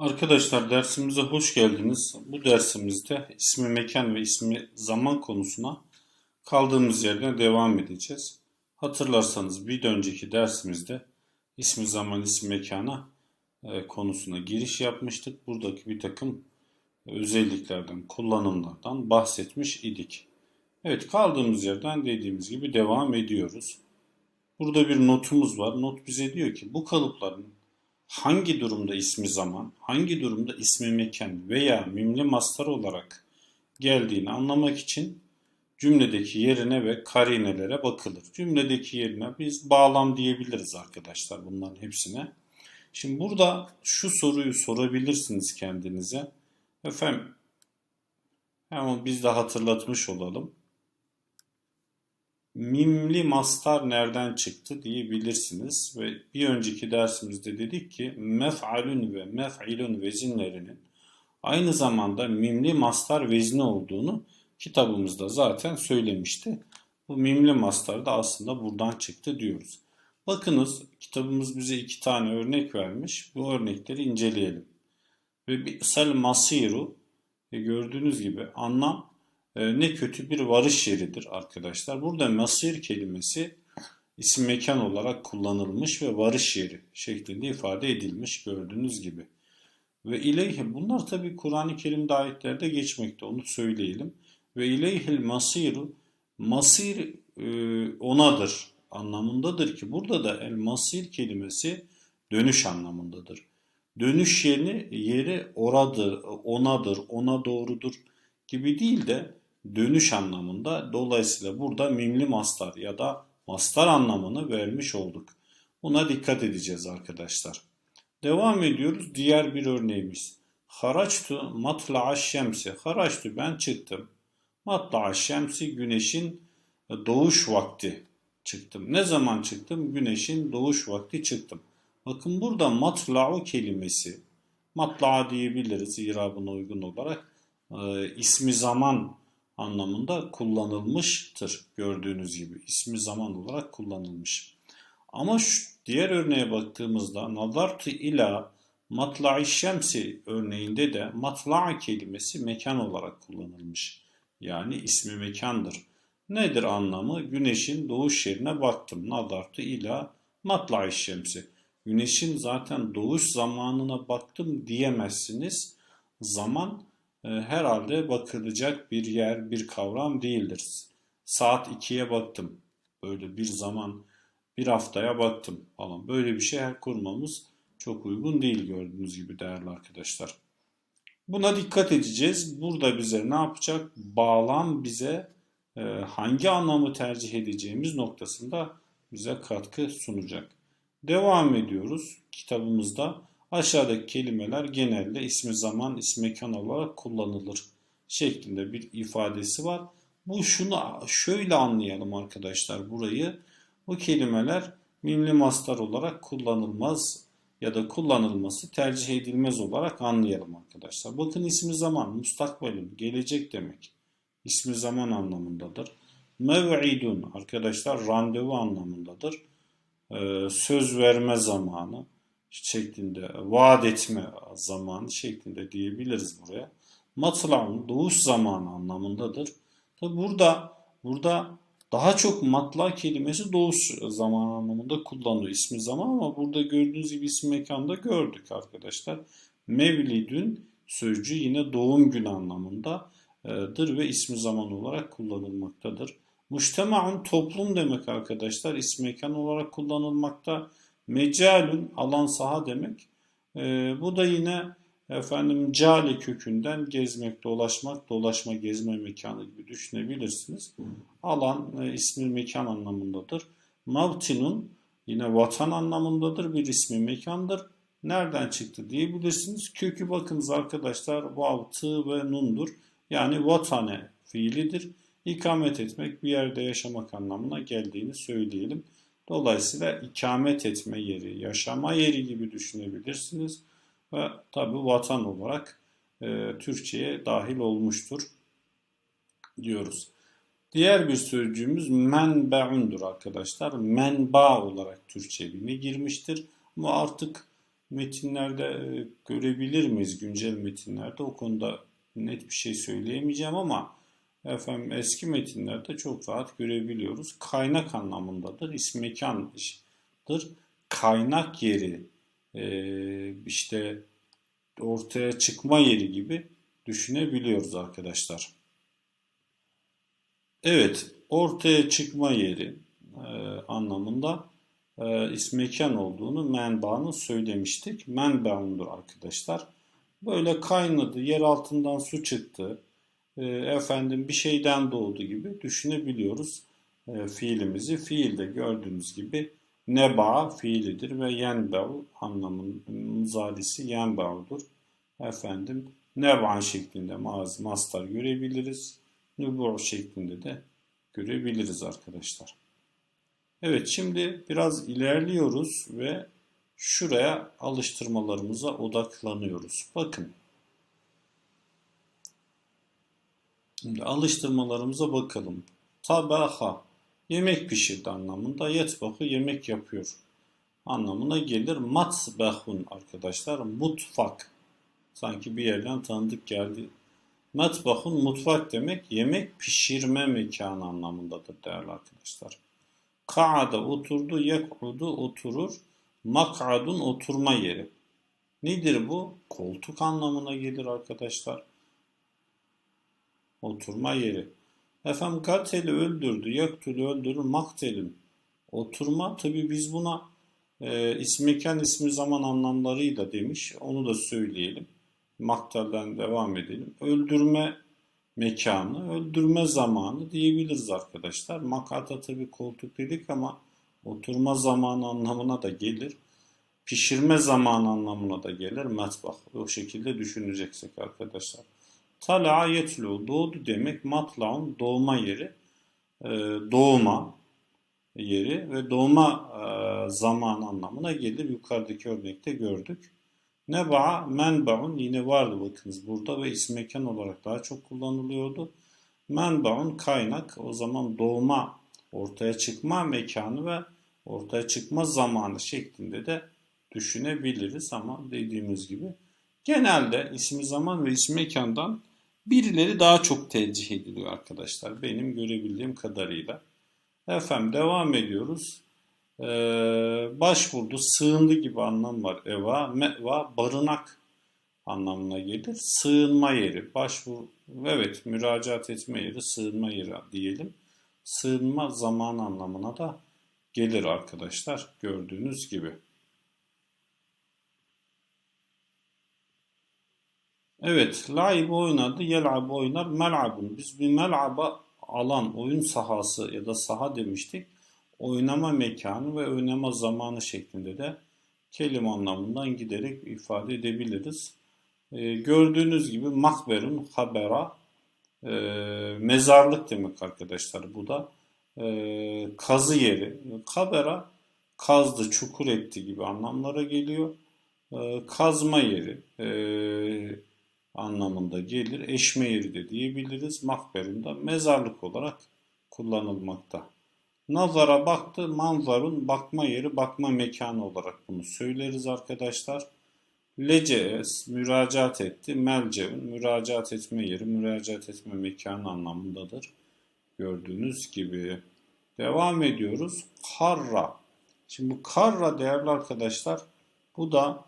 Arkadaşlar dersimize hoş geldiniz. Bu dersimizde ismi mekan ve ismi zaman konusuna kaldığımız yerden devam edeceğiz. Hatırlarsanız bir önceki dersimizde ismi zaman, ismi mekana e, konusuna giriş yapmıştık. Buradaki bir takım özelliklerden, kullanımlardan bahsetmiş idik. Evet kaldığımız yerden dediğimiz gibi devam ediyoruz. Burada bir notumuz var. Not bize diyor ki bu kalıpların hangi durumda ismi zaman, hangi durumda ismi mekan veya mimli mastar olarak geldiğini anlamak için cümledeki yerine ve karinelere bakılır. Cümledeki yerine biz bağlam diyebiliriz arkadaşlar bunların hepsine. Şimdi burada şu soruyu sorabilirsiniz kendinize. Efendim hemen biz de hatırlatmış olalım. Mimli mastar nereden çıktı diyebilirsiniz ve bir önceki dersimizde dedik ki mef'alün ve mef'ilün vezinlerinin aynı zamanda mimli mastar vezni olduğunu kitabımızda zaten söylemişti. Bu mimli mastar da aslında buradan çıktı diyoruz. Bakınız kitabımız bize iki tane örnek vermiş. Bu örnekleri inceleyelim. Ve bir sel masiru e, gördüğünüz gibi anlam ne kötü bir varış yeridir arkadaşlar. Burada masir kelimesi isim mekan olarak kullanılmış ve varış yeri şeklinde ifade edilmiş gördüğünüz gibi. Ve ileyhi bunlar tabi Kur'an-ı Kerim'de ayetlerde geçmekte onu söyleyelim. Ve ileyhil masiru masir e, onadır anlamındadır ki burada da el masir kelimesi dönüş anlamındadır. Dönüş yeri, yeri oradır, onadır, ona doğrudur gibi değil de dönüş anlamında. Dolayısıyla burada mimli mastar ya da mastar anlamını vermiş olduk. Buna dikkat edeceğiz arkadaşlar. Devam ediyoruz. Diğer bir örneğimiz. Haraçtu matla'a şemsi. Haraçtu ben çıktım. Matla'a şemsi güneşin doğuş vakti çıktım. Ne zaman çıktım? Güneşin doğuş vakti çıktım. Bakın burada matla'u kelimesi matla'a diyebiliriz irabına uygun olarak e, ismi zaman anlamında kullanılmıştır gördüğünüz gibi. ismi zaman olarak kullanılmış. Ama şu diğer örneğe baktığımızda nazartu ila matla'i şemsi örneğinde de matla' kelimesi mekan olarak kullanılmış. Yani ismi mekandır. Nedir anlamı? Güneşin doğuş yerine baktım. Nazartu ila matla'i şemsi. Güneşin zaten doğuş zamanına baktım diyemezsiniz. Zaman herhalde bakılacak bir yer, bir kavram değildir. Saat 2'ye baktım. Böyle bir zaman, bir haftaya baktım falan. Böyle bir şey kurmamız çok uygun değil gördüğünüz gibi değerli arkadaşlar. Buna dikkat edeceğiz. Burada bize ne yapacak? Bağlam bize e, hangi anlamı tercih edeceğimiz noktasında bize katkı sunacak. Devam ediyoruz kitabımızda. Aşağıdaki kelimeler genelde ismi zaman, ismi mekan olarak kullanılır şeklinde bir ifadesi var. Bu şunu şöyle anlayalım arkadaşlar burayı. Bu kelimeler mimli mastar olarak kullanılmaz ya da kullanılması tercih edilmez olarak anlayalım arkadaşlar. Bakın ismi zaman, mustakbalin, gelecek demek. İsmi zaman anlamındadır. Mev'idun arkadaşlar randevu anlamındadır. Ee, söz verme zamanı şeklinde, vaat etme zamanı şeklinde diyebiliriz buraya. Matla'un doğuş zamanı anlamındadır. Tabi burada burada daha çok matla kelimesi doğuş zamanı anlamında kullanılıyor ismi zaman ama burada gördüğünüz gibi isim mekanda gördük arkadaşlar. Mevlidün sözcüğü yine doğum günü anlamındadır ve ismi zaman olarak kullanılmaktadır. Müştemaun toplum demek arkadaşlar. İsim mekan olarak kullanılmakta. Mecalun alan saha demek. E, bu da yine efendim cale kökünden gezmek, dolaşmak, dolaşma, gezme mekanı gibi düşünebilirsiniz. Alan e, ismi mekan anlamındadır. Mavtinun yine vatan anlamındadır. Bir ismi mekandır. Nereden çıktı diyebilirsiniz. Kökü bakınız arkadaşlar vav, tı ve nundur. Yani vatane fiilidir. İkamet etmek, bir yerde yaşamak anlamına geldiğini söyleyelim. Dolayısıyla ikamet etme yeri, yaşama yeri gibi düşünebilirsiniz. Ve tabi vatan olarak e, Türkçe'ye dahil olmuştur diyoruz. Diğer bir sözcüğümüz menbe'undur arkadaşlar. Menba olarak Türkçeliğine girmiştir. Ama artık metinlerde e, görebilir miyiz güncel metinlerde o konuda net bir şey söyleyemeyeceğim ama efendim eski metinlerde çok rahat görebiliyoruz. Kaynak anlamındadır. İsim mekandır. Kaynak yeri e, işte ortaya çıkma yeri gibi düşünebiliyoruz arkadaşlar. Evet, ortaya çıkma yeri e, anlamında e, ismekan olduğunu menbaını söylemiştik. Menbaundur arkadaşlar. Böyle kaynadı, yer altından su çıktı, e, efendim bir şeyden doğdu gibi düşünebiliyoruz e, fiilimizi. Fiilde gördüğünüz gibi neba fiilidir ve yenbev anlamının muzalisi yenbev'dur. Efendim neban şeklinde maz, mastar görebiliriz. Nübu şeklinde de görebiliriz arkadaşlar. Evet şimdi biraz ilerliyoruz ve şuraya alıştırmalarımıza odaklanıyoruz. Bakın. Şimdi alıştırmalarımıza bakalım. Tabaha yemek pişirdi anlamında. Yetbahı yemek yapıyor anlamına gelir. Matbahun arkadaşlar mutfak. Sanki bir yerden tanıdık geldi. Matbahun mutfak demek yemek pişirme mekanı anlamındadır değerli arkadaşlar. Ka'ada oturdu, yek'udu oturur. Mak'adun oturma yeri. Nedir bu? Koltuk anlamına gelir arkadaşlar. Oturma yeri. Efendim kateli öldürdü, yaktülü öldürür, maktelin. Oturma tabi biz buna e, ismiken ismi zaman anlamlarıyla demiş. Onu da söyleyelim. Maktelden devam edelim. Öldürme mekanı, öldürme zamanı diyebiliriz arkadaşlar. Makata tabi koltuk dedik ama oturma zamanı anlamına da gelir. Pişirme zamanı anlamına da gelir. Metbah. O şekilde düşüneceksek arkadaşlar. Tala yetlu doğdu demek matlaun doğma yeri. E, doğma yeri ve doğma e, zamanı anlamına gelir. Yukarıdaki örnekte gördük. Neba menbaun yine vardı bakınız burada ve isim mekan olarak daha çok kullanılıyordu. Menbaun kaynak o zaman doğma, ortaya çıkma mekanı ve ortaya çıkma zamanı şeklinde de düşünebiliriz ama dediğimiz gibi genelde ismi zaman ve ismi mekandan birileri daha çok tercih ediliyor arkadaşlar benim görebildiğim kadarıyla. Efendim devam ediyoruz. Ee, başvurdu, sığındı gibi anlam var. Eva, meva, barınak anlamına gelir. Sığınma yeri, başvur, evet müracaat etme yeri, sığınma yeri diyelim. Sığınma zaman anlamına da gelir arkadaşlar gördüğünüz gibi. Evet, laib oynadı, yel'ab oynar, mel'abun. Biz bir mel'aba alan, oyun sahası ya da saha demiştik oynama mekanı ve oynama zamanı şeklinde de kelime anlamından giderek ifade edebiliriz. E, gördüğünüz gibi makberun habera e, mezarlık demek arkadaşlar bu da e, kazı yeri. Kabera kazdı, çukur etti gibi anlamlara geliyor. E, kazma yeri e, anlamında gelir. Eşme yeri de diyebiliriz. Makberun da mezarlık olarak kullanılmakta. Nazara baktı, manzarun bakma yeri, bakma mekanı olarak bunu söyleriz arkadaşlar. Lecees müracaat etti, melceun müracaat etme yeri, müracaat etme mekanı anlamındadır. Gördüğünüz gibi. Devam ediyoruz. Karra. Şimdi bu karra değerli arkadaşlar bu da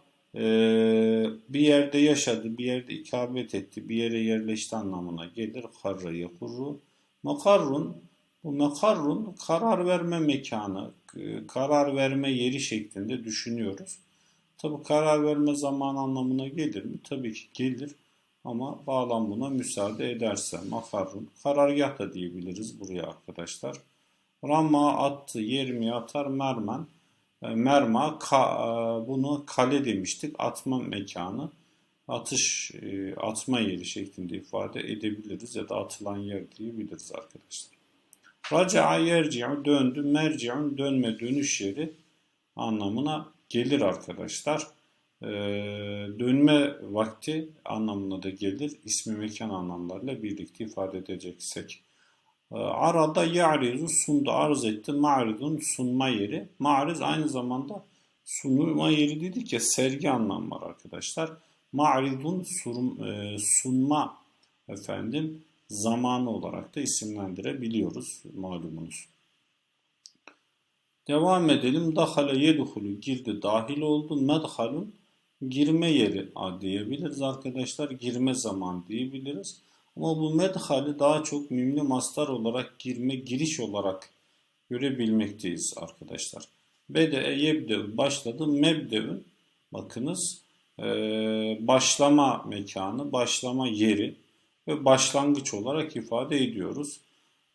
bir yerde yaşadı, bir yerde ikamet etti, bir yere yerleşti anlamına gelir. Karra yakurru. Makarrun bu mekarrun karar verme mekanı, e, karar verme yeri şeklinde düşünüyoruz. Tabi karar verme zaman anlamına gelir mi? Tabii ki gelir ama bağlam buna müsaade ederse makarrun karargah da diyebiliriz buraya arkadaşlar. Rama attı, yermi atar, mermen. E, merma ka, e, bunu kale demiştik. Atma mekanı. Atış, atma yeri şeklinde ifade edebiliriz ya da atılan yer diyebiliriz arkadaşlar. Raca'a yerci'u döndü. Merci'un dönme dönüş yeri anlamına gelir arkadaşlar. Ee, dönme vakti anlamına da gelir. İsmi mekan anlamlarıyla birlikte ifade edeceksek. Ee, arada ya'rizu sundu arz etti. Ma'ridun sunma yeri. Ma'riz aynı zamanda Sunma yeri dedik ya sergi anlamı var arkadaşlar. Ma'ridun e, sunma efendim zamanı olarak da isimlendirebiliyoruz malumunuz. Devam edelim. Dahale yedhulu girdi dahil oldu. Medhalun girme yeri diyebiliriz arkadaşlar. Girme zaman diyebiliriz. Ama bu medhali daha çok mimli mastar olarak girme giriş olarak görebilmekteyiz arkadaşlar. Bede yebde başladı. Mebdeün bakınız e, başlama mekanı, başlama yeri ve başlangıç olarak ifade ediyoruz.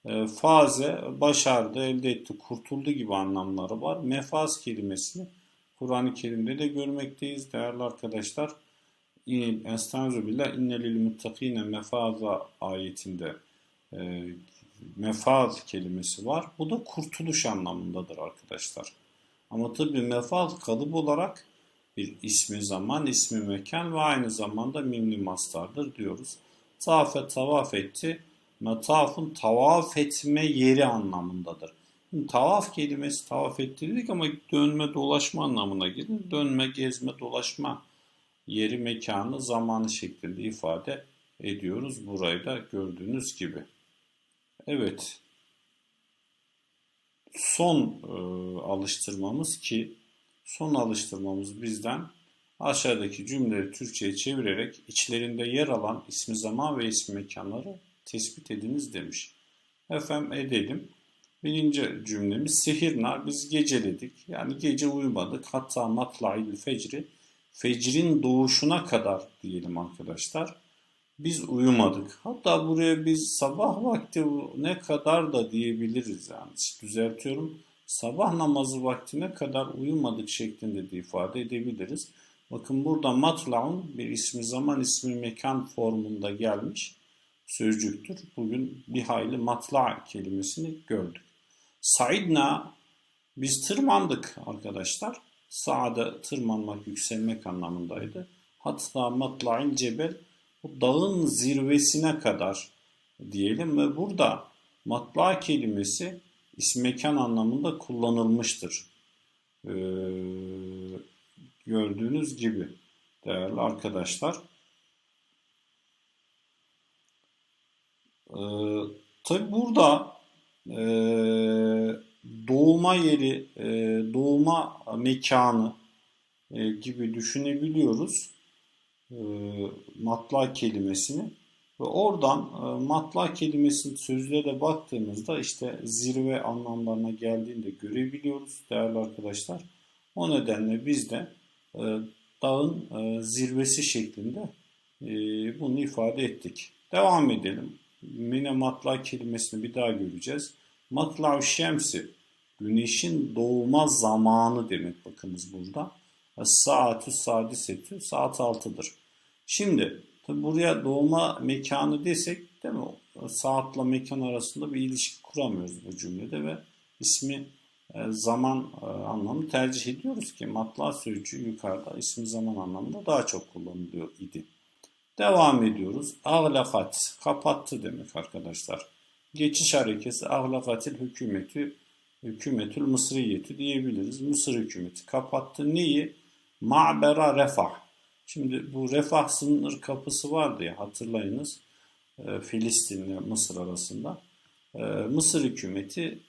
E, faze başardı, elde etti, kurtuldu gibi anlamları var. Mefaz kelimesini Kur'an-ı Kerim'de de görmekteyiz değerli arkadaşlar. Estaizu billah inne lil muttakine mefaza ayetinde e, mefaz kelimesi var. Bu da kurtuluş anlamındadır arkadaşlar. Ama tabi mefaz kalıp olarak bir ismi zaman, ismi mekan ve aynı zamanda mimli mastardır diyoruz. Tafe tavaf etti. Metafın tavaf etme yeri anlamındadır. Şimdi tavaf kelimesi tavaf etti dedik ama dönme dolaşma anlamına gelir. Dönme, gezme, dolaşma yeri, mekanı, zamanı şeklinde ifade ediyoruz. Burayı da gördüğünüz gibi. Evet. Son e, alıştırmamız ki son alıştırmamız bizden aşağıdaki cümleleri Türkçe'ye çevirerek içlerinde yer alan ismi zaman ve ismi mekanları tespit ediniz demiş. Efendim edelim. Birinci cümlemiz sehirna biz geceledik. Yani gece uyumadık. Hatta matla'il fecri fecrin doğuşuna kadar diyelim arkadaşlar. Biz uyumadık. Hatta buraya biz sabah vakti ne kadar da diyebiliriz yani. Düzeltiyorum. Sabah namazı vaktine kadar uyumadık şeklinde de ifade edebiliriz. Bakın burada matla'un bir ismi zaman ismi mekan formunda gelmiş sözcüktür. Bugün bir hayli matla kelimesini gördük. Saidna biz tırmandık arkadaşlar. Sa'da tırmanmak, yükselmek anlamındaydı. Hatta matla'in cebel bu dağın zirvesine kadar diyelim ve burada matla kelimesi isim mekan anlamında kullanılmıştır. Ee, gördüğünüz gibi değerli arkadaşlar. Ee, tabi burada e, doğuma yeri, e, mekanı e, gibi düşünebiliyoruz e, matla kelimesini. Ve oradan e, matla kelimesinin sözlere baktığımızda işte zirve anlamlarına geldiğini de görebiliyoruz değerli arkadaşlar. O nedenle biz de dağın zirvesi şeklinde bunu ifade ettik. Devam edelim. Yine matla kelimesini bir daha göreceğiz. Matla şemsi güneşin doğma zamanı demek bakınız burada. Saatü sadisetü saat 6'dır. Şimdi tabi buraya doğma mekanı desek değil mi? Saatle mekan arasında bir ilişki kuramıyoruz bu cümlede ve ismi e, zaman e, anlamı tercih ediyoruz ki matla sözcüğü yukarıda ismi zaman anlamında daha çok kullanılıyor idi. Devam ediyoruz. Ağlakat, kapattı demek arkadaşlar. Geçiş harekesi ağlakatil hükümeti, hükümetül mısriyeti diyebiliriz. Mısır hükümeti kapattı. Neyi? Ma'bera refah. Şimdi bu refah sınır kapısı vardı ya hatırlayınız. E, Filistin ile Mısır arasında. E, Mısır hükümeti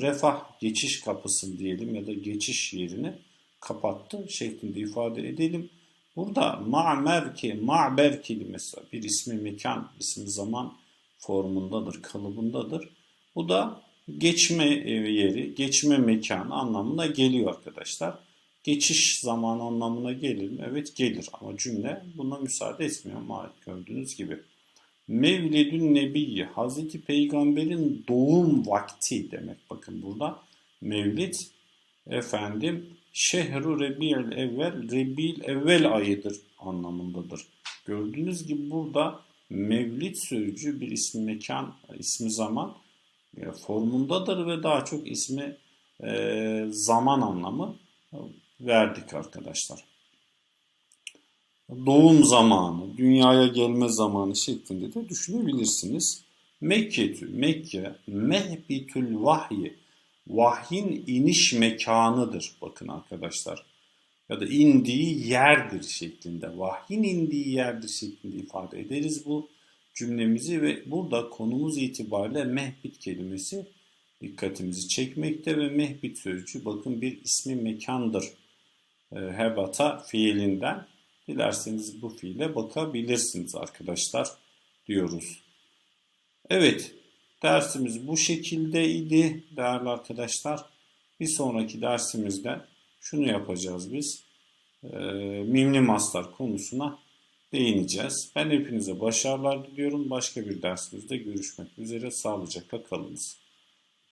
refah geçiş kapısını diyelim ya da geçiş yerini kapattı şeklinde ifade edelim. Burada ma'mer ki ma'ber kelimesi bir ismi mekan, ismi zaman formundadır, kalıbındadır. Bu da geçme yeri, geçme mekan anlamına geliyor arkadaşlar. Geçiş zaman anlamına gelir mi? Evet gelir ama cümle buna müsaade etmiyor maalesef gördüğünüz gibi. Mevlidün Nebiyyi, Hazreti Peygamber'in doğum vakti demek bakın burada. Mevlid efendim Şehru Rebi'l evvel, Rebi'l evvel ayıdır anlamındadır. Gördüğünüz gibi burada mevlid sözcüğü bir ismi mekan, ismi zaman e, formundadır ve daha çok ismi e, zaman anlamı verdik arkadaşlar. Doğum zamanı, dünyaya gelme zamanı şeklinde de düşünebilirsiniz. Mekketü, Mekke, mehbitül vahyi, vahyin iniş mekanıdır. Bakın arkadaşlar. ya da indiği yerdir şeklinde, vahyin indiği yerdir şeklinde ifade ederiz bu cümlemizi ve burada konumuz itibariyle mehbit kelimesi dikkatimizi çekmekte ve mehbit sözcüğü bakın bir ismi mekandır. E, hebata fiilinden dilerseniz bu fiile bakabilirsiniz arkadaşlar diyoruz. Evet dersimiz bu şekildeydi değerli arkadaşlar. Bir sonraki dersimizde şunu yapacağız biz. E, mimli mastar konusuna değineceğiz. Ben hepinize başarılar diliyorum. Başka bir dersimizde görüşmek üzere. Sağlıcakla kalınız.